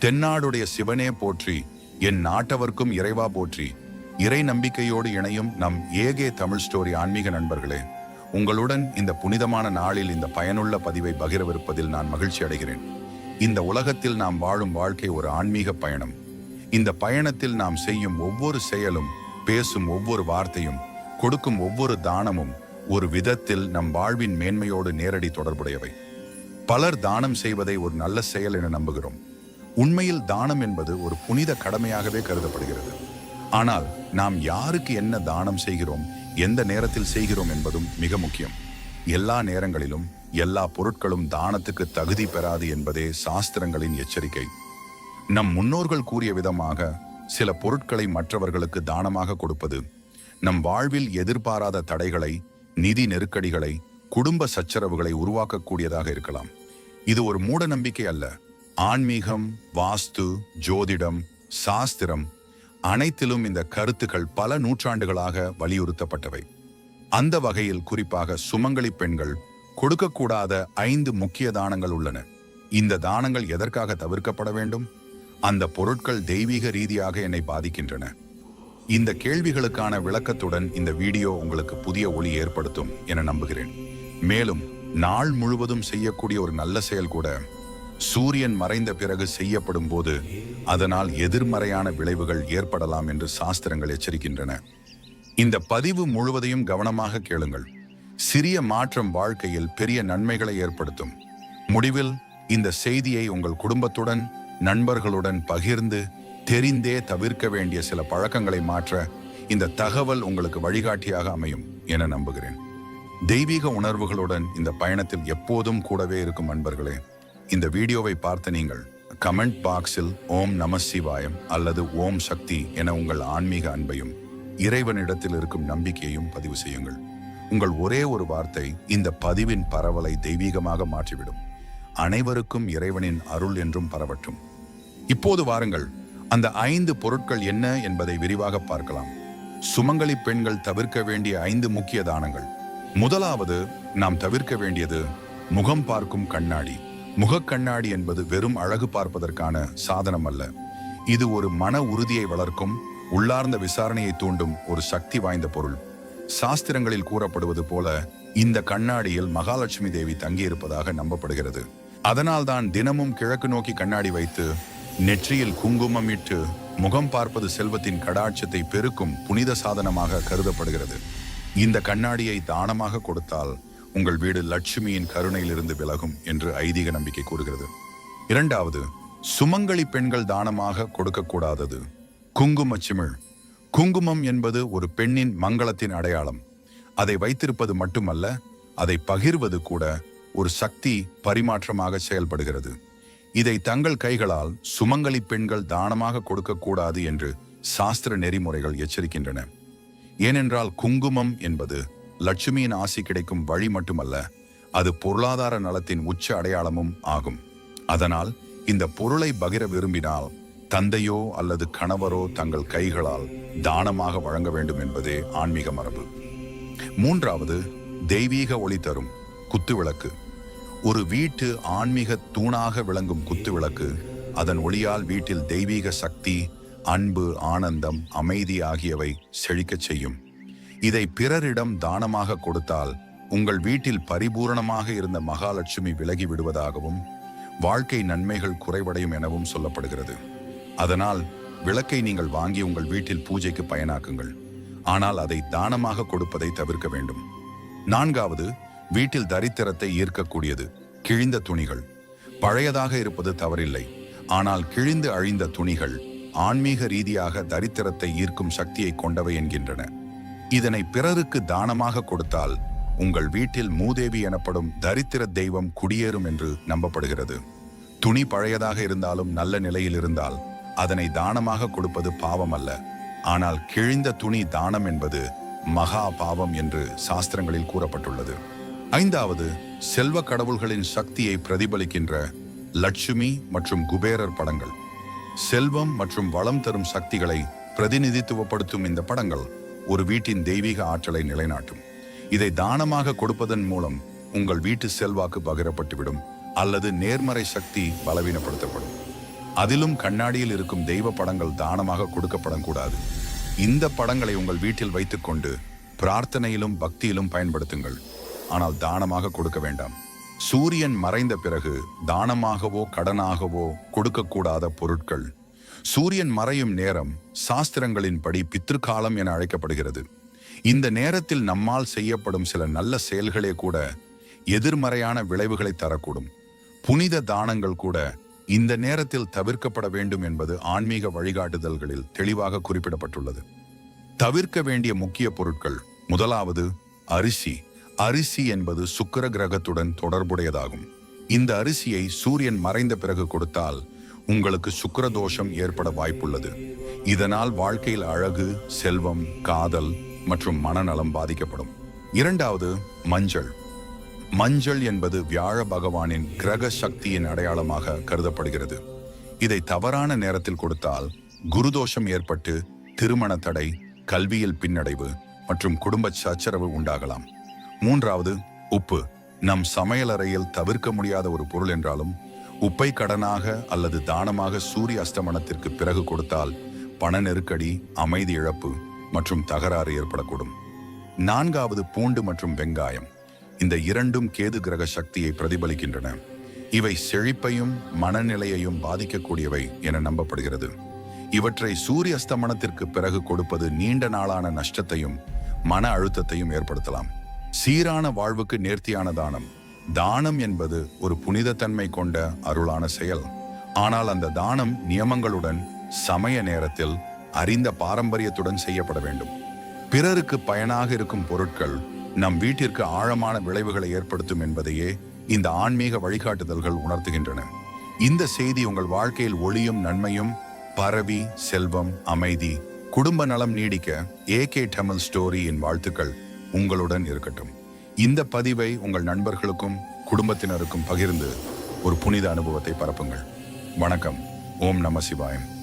தென்னாடுடைய சிவனே போற்றி என் நாட்டவர்க்கும் இறைவா போற்றி. இறை நம்பிக்கையோடு இணையும் நம் ஏகே தமிழ் ஸ்டோரி ஆன்மீக நண்பர்களே உங்களுடன் இந்த புனிதமான நாளில் இந்த பயனுள்ள பதிவை பகிரவிருப்பதில் நான் மகிழ்ச்சி அடைகிறேன். இந்த உலகத்தில் நாம் வாழும் வாழ்க்கை ஒரு ஆன்மீக பயணம். இந்த பயணத்தில் நாம் செய்யும் ஒவ்வொரு செயலும் பேசும் ஒவ்வொரு வார்த்தையும் கொடுக்கும் ஒவ்வொரு தானமும் ஒரு விதத்தில் நம் வாழ்வின் மேன்மையோடு நேரடி தொடர்புடையவை. பலர் தானம் செய்வதை ஒரு நல்ல செயல் என நம்புகிறோம். உண்மையில் தானம் என்பது ஒரு புனித கடமையாகவே கருதப்படுகிறது. ஆனால் நாம் யாருக்கு என்ன தானம் செய்கிறோம் எந்த நேரத்தில் செய்கிறோம் என்பதும் மிக முக்கியம். எல்லா நேரங்களிலும் எல்லா பொருட்களும் தானத்துக்கு தகுதி பெறாது என்பதே சாஸ்திரங்களின் எச்சரிக்கை. நம் முன்னோர்கள் கூறிய விதமாக சில பொருட்களை மற்றவர்களுக்கு தானமாக கொடுப்பது நம் வாழ்வில் எதிர்பாராத தடைகளை நிதி நெருக்கடிகளை குடும்ப சச்சரவுகளை உருவாக்கக்கூடியதாக இருக்கலாம். இது ஒரு மூட நம்பிக்கை அல்ல. ஆன்மீகம் வாஸ்து ஜோதிடம் சாஸ்திரம் அனைத்திலும் இந்த கருத்துக்கள் பல நூற்றாண்டுகளாக வலியுறுத்தப்பட்டவை. அந்த வகையில் குறிப்பாக சுமங்கலி பெண்கள் கொடுக்கக்கூடாத ஐந்து முக்கிய தானங்கள் உள்ளன. இந்த தானங்கள் எதற்காக தவிர்க்கப்பட வேண்டும்? அந்த பொருட்கள் தெய்வீக ரீதியாக என்னை பாதிக்கின்றன. இந்த கேள்விகளுக்கான விளக்கத்துடன் இந்த வீடியோ உங்களுக்கு புதிய ஒளி ஏற்படுத்தும் என நம்புகிறேன். மேலும் நாள் முழுவதும் செய்யக்கூடிய ஒரு நல்ல செயல் கூட சூரியன் மறைந்த பிறகு செய்யப்படும் போது அதனால் எதிர்மறையான விளைவுகள் ஏற்படலாம் என்று சாஸ்திரங்கள் எச்சரிக்கின்றன. இந்த பதிவு முழுவதையும் கவனமாக கேளுங்கள். சிறிய மாற்றம் வாழ்க்கையில் பெரிய நன்மைகளை ஏற்படுத்தும். முடிவில் இந்த செய்தியை உங்கள் குடும்பத்துடன் நண்பர்களுடன் பகிர்ந்து தெரிந்தே தவிர்க்க வேண்டிய சில பழக்கங்களை மாற்ற இந்த தகவல் உங்களுக்கு வழிகாட்டியாக அமையும் என நம்புகிறேன். தெய்வீக உணர்வுகளுடன் இந்த பயணத்தில் எப்போதும் கூடவே இருக்கும் அன்பர்களே இந்த வீடியோவை பார்த்த நீங்கள் கமெண்ட் பாக்ஸில் ஓம் நம சிவாயம் அல்லது ஓம் சக்தி என உங்கள் ஆன்மீக அன்பையும் இறைவனிடத்தில் இருக்கும் நம்பிக்கையையும் பதிவு செய்யுங்கள். உங்கள் ஒரே ஒரு வார்த்தை இந்த பதிவின் பரவலை தெய்வீகமாக மாற்றிவிடும். அனைவருக்கும் இறைவனின் அருள் என்றும் பரவட்டும். இப்போது வாருங்கள் அந்த ஐந்து பொருட்கள் என்ன என்பதை விரிவாக பார்க்கலாம். சுமங்கலி பெண்கள் தவிர்க்க வேண்டிய ஐந்து முக்கிய தானங்கள். முதலாவது நாம் தவிர்க்க வேண்டியது முகம் பார்க்கும் கண்ணாடி. முகக் கண்ணாடி என்பது வெறும் அழகு பார்ப்பதற்கான சாதனம் அல்ல இது ஒரு மன உறுதியை வளர்க்கும் உள்ளார்ந்த விசாரணையை தூண்டும் ஒரு சக்தி வாய்ந்த பொருள். சாஸ்திரங்களில் கூறப்படுவது போல இந்த கண்ணாடியில் மகாலட்சுமி தேவி தங்கியிருப்பதாக நம்பப்படுகிறது. அதனால்தான் தினமும் கிழக்கு நோக்கி கண்ணாடி வைத்து நெற்றியில் குங்குமம் இட்டு முகம் பார்ப்பது செல்வத்தின் கடாட்சத்தை பெருக்கும் புனித சாதனமாக கருதப்படுகிறது. இந்த கண்ணாடியை தானமாக கொடுத்தால் உங்கள் வீடு லட்சுமியின் கருணையிலிருந்து விலகும் என்று ஐதீக நம்பிக்கை கூறுகிறது. இரண்டாவது சுமங்கலி பெண்கள் தானமாக கொடுக்கக்கூடாதது. குங்கும சிமிழ். குங்குமம் என்பது ஒரு பெண்ணின் மங்களத்தின் அடையாளம். அதை வைத்திருப்பது மட்டுமல்ல அதை பகிர்வது கூட ஒரு சக்தி பரிமாற்றமாக செயல்படுகிறது. இதை தங்கள் கைகளால் சுமங்கலி பெண்கள் தானமாக கொடுக்கக்கூடாது என்று சாஸ்திர நெறிமுறைகள் எச்சரிக்கின்றன. ஏனென்றால் குங்குமம் என்பது லட்சுமியின் ஆசி கிடைக்கும் வழி மட்டுமல்ல அது பொருளாதார நலத்தின் உச்ச அடையாளமும் ஆகும். அதனால் இந்த பொருளை பகிர விரும்பினால் தந்தையோ அல்லது கணவரோ தங்கள் கைகளால் தானமாக வழங்க வேண்டும் என்பதே ஆன்மீக மரபு. மூன்றாவது தெய்வீக ஒளி தரும் குத்துவிளக்கு. ஒரு வீட்டு ஆன்மீக தூணாக விளங்கும் குத்துவிளக்கு அதன் ஒளியால் வீட்டில் தெய்வீக சக்தி அன்பு ஆனந்தம் அமைதி ஆகியவை செழிக்கச் செய்யும். இதை பிறரிடம் தானமாக கொடுத்தால் உங்கள் வீட்டில் பரிபூரணமாக இருந்த மகாலட்சுமி விலகி விடுவதாகவும் வாழ்க்கை நன்மைகள் குறைவடையும் எனவும் சொல்லப்படுகிறது. அதனால் விளக்கை நீங்கள் வாங்கி உங்கள் வீட்டில் பூஜைக்கு பயனாக்குங்கள். ஆனால் அதை தானமாக கொடுப்பதை தவிர்க்க வேண்டும். நான்காவது வீட்டில் தரித்திரத்தை ஈர்க்கக்கூடியது கிழிந்த துணிகள். பழையதாக இருப்பது தவறில்லை. ஆனால் கிழிந்து அழிந்த துணிகள் ஆன்மீக ரீதியாக தரித்திரத்தை ஈர்க்கும் சக்தியை கொண்டவை என்கின்றன. இதனை பிறருக்கு தானமாக கொடுத்தால் உங்கள் வீட்டில் மூதேவி எனப்படும் தரித்திர தெய்வம் குடியேறும் என்று நம்பப்படுகிறது. துணி பழையதாக இருந்தாலும் நல்ல நிலையில் இருந்தால் அதனை தானமாக கொடுப்பது பாவம் அல்ல ஆனால் கிழிந்த துணி தானம் என்பது மகா பாவம் என்று சாஸ்திரங்களில் கூறப்பட்டுள்ளது. ஐந்தாவது செல்வ கடவுள்களின் சக்தியை பிரதிபலிக்கின்ற லட்சுமி மற்றும் குபேரர் படங்கள். செல்வம் மற்றும் வளம் தரும் சக்திகளை பிரதிநிதித்துவப்படுத்தும் இந்த படங்கள். ஒரு வீட்டின் தெய்வீக ஆற்றலை நிலைநாட்டும். இதை தானமாக கொடுப்பதன் மூலம் உங்கள் வீட்டு செல்வாக்கு பகிரப்பட்டுவிடும் அல்லது நேர்மறை சக்தி பலவீனப்படுத்தப்படும். அதிலும் கண்ணாடியில் இருக்கும் தெய்வ படங்கள் தானமாக கொடுக்கப்படக்கூடாது. இந்த படங்களை உங்கள் வீட்டில் வைத்துக்கொண்டு பிரார்த்தனையிலும் பக்தியிலும் பயன்படுத்துங்கள். ஆனால் தானமாக கொடுக்க வேண்டாம். சூரியன் மறைந்த பிறகு தானமாகவோ கடனாகவோ கொடுக்கக்கூடாத பொருட்கள் சூரியன் மறையும் நேரம் சாஸ்திரங்களின்படி பித்ருக்காலம் என அழைக்கப்படுகிறது. இந்த நேரத்தில் நம்மால் செய்யப்படும் சில நல்ல செயல்களே கூட எதிர்மறையான விளைவுகளை தரக்கூடும். புனித தானங்கள் கூட இந்த நேரத்தில் தவிர்க்கப்பட வேண்டும் என்பது ஆன்மீக வழிகாட்டுதல்களில் தெளிவாக குறிப்பிடப்பட்டுள்ளது. தவிர்க்க வேண்டிய முக்கிய பொருட்கள் முதலாவது அரிசி. அரிசி என்பது சுக்கிர கிரகத்துடன் தொடர்புடையதாகும். இந்த அரிசியை சூரியன் மறைந்த பிறகு கொடுத்தால் உங்களுக்கு சுக்கரதோஷம் ஏற்பட வாய்ப்புள்ளது. இதனால் வாழ்க்கையில் அழகு செல்வம் காதல் மற்றும் மனநலம் பாதிக்கப்படும். இரண்டாவது மஞ்சள். மஞ்சள் என்பது வியாழ பகவானின் கிரக சக்தியின் அடையாளமாக கருதப்படுகிறது. இதை தவறான நேரத்தில் கொடுத்தால் குருதோஷம் ஏற்பட்டு திருமண தடை கல்வியில் பின்னடைவு மற்றும் குடும்ப சச்சரவு உண்டாகலாம். மூன்றாவது உப்பு. நம் சமையலறையில் தவிர்க்க முடியாத ஒரு பொருள் என்றாலும் உப்பை கடனாக அல்லது தானமாக சூரிய அஸ்தமனத்திற்கு பிறகு கொடுத்தால் பண நெருக்கடி அமைதி இழப்பு மற்றும் தகராறு ஏற்படக்கூடும். நான்காவது பூண்டு மற்றும் வெங்காயம். இந்த இரண்டும் கேது கிரக சக்தியை பிரதிபலிக்கின்றன. இவை செழிப்பையும் மனநிலையையும் பாதிக்கக்கூடியவை என நம்பப்படுகிறது. இவற்றை சூரிய அஸ்தமனத்திற்கு பிறகு கொடுப்பது நீண்ட நாளான நஷ்டத்தையும் மன அழுத்தத்தையும் ஏற்படுத்தலாம். சீரான வாழ்வுக்கு நேர்த்தியான தானம். தானம் என்பது ஒரு புனிதத்தன்மை கொண்ட அருளான செயல். ஆனால் அந்த தானம் நியமங்களுடன் சமய நேரத்தில் அறிந்த பாரம்பரியத்துடன் செய்யப்பட வேண்டும். பிறருக்கு பயனாக இருக்கும் பொருட்கள் நம் வீட்டிற்கு ஆழமான விளைவுகளை ஏற்படுத்தும் என்பதையே இந்த ஆன்மீக வழிகாட்டுதல்கள் உணர்த்துகின்றன. இந்த செய்தி உங்கள் வாழ்க்கையில் ஒளியும் நன்மையும் பரவி செல்வம் அமைதி குடும்ப நலம் நீடிக்க ஏகே டமல் ஸ்டோரியின் வாழ்த்துக்கள் உங்களுடன் இருக்கட்டும். இந்த பதிவை உங்கள் நண்பர்களுக்கும் குடும்பத்தினருக்கும் பகிர்ந்து ஒரு புனித அனுபவத்தை பரப்புங்கள். வணக்கம். ஓம் நம சிவாயம்.